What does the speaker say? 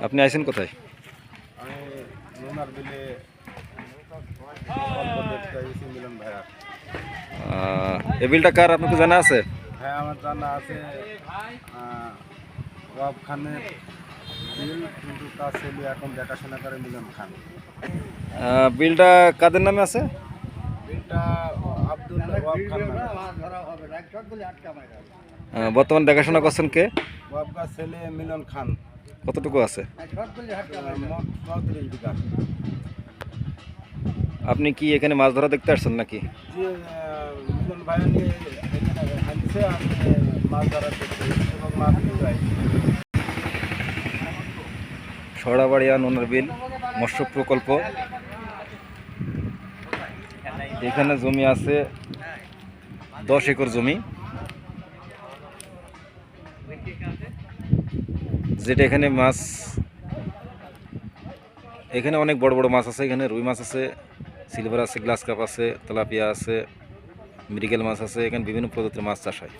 আপনি আইছেন কোথায়? আমি নোনার বিলে অল্প দেখতে এসেছি মিলন ভাইয়ার আহ, এ বিলটা কার আপনাকে জানা আছে হ্যাঁ আমার জানা আছে? আহ, ওয়াব খানের বিল কিন্তু তার ছেলে এখন দেখাশোনা করে মিলন খান আহ, বিলটা কাদের নামে আছে? বিলটা আব্দুল ওয়াব খান বর্তমান দেখাশোনা করছেন কে? ছেলে মিলন খান। কতটুকু আছে? আপনি কি এখানে মাছ ধরা দেখতে আসছেন নাকি? সরাবাড়িয়া নোনার বিল মৎস্য প্রকল্প। এখানে জমি আছে দশ একর জমি। যেটা এখানে মাছ, এখানে অনেক বড় বড় মাছ আছে, এখানে রুই মাছ আছে, সিলভার আছে, গ্লাস কাপ আছে, তেলাপিয়া আছে মৃগেল মাছ আছে, এখানে বিভিন্ন প্রজাতির মাছ চাষ হয়।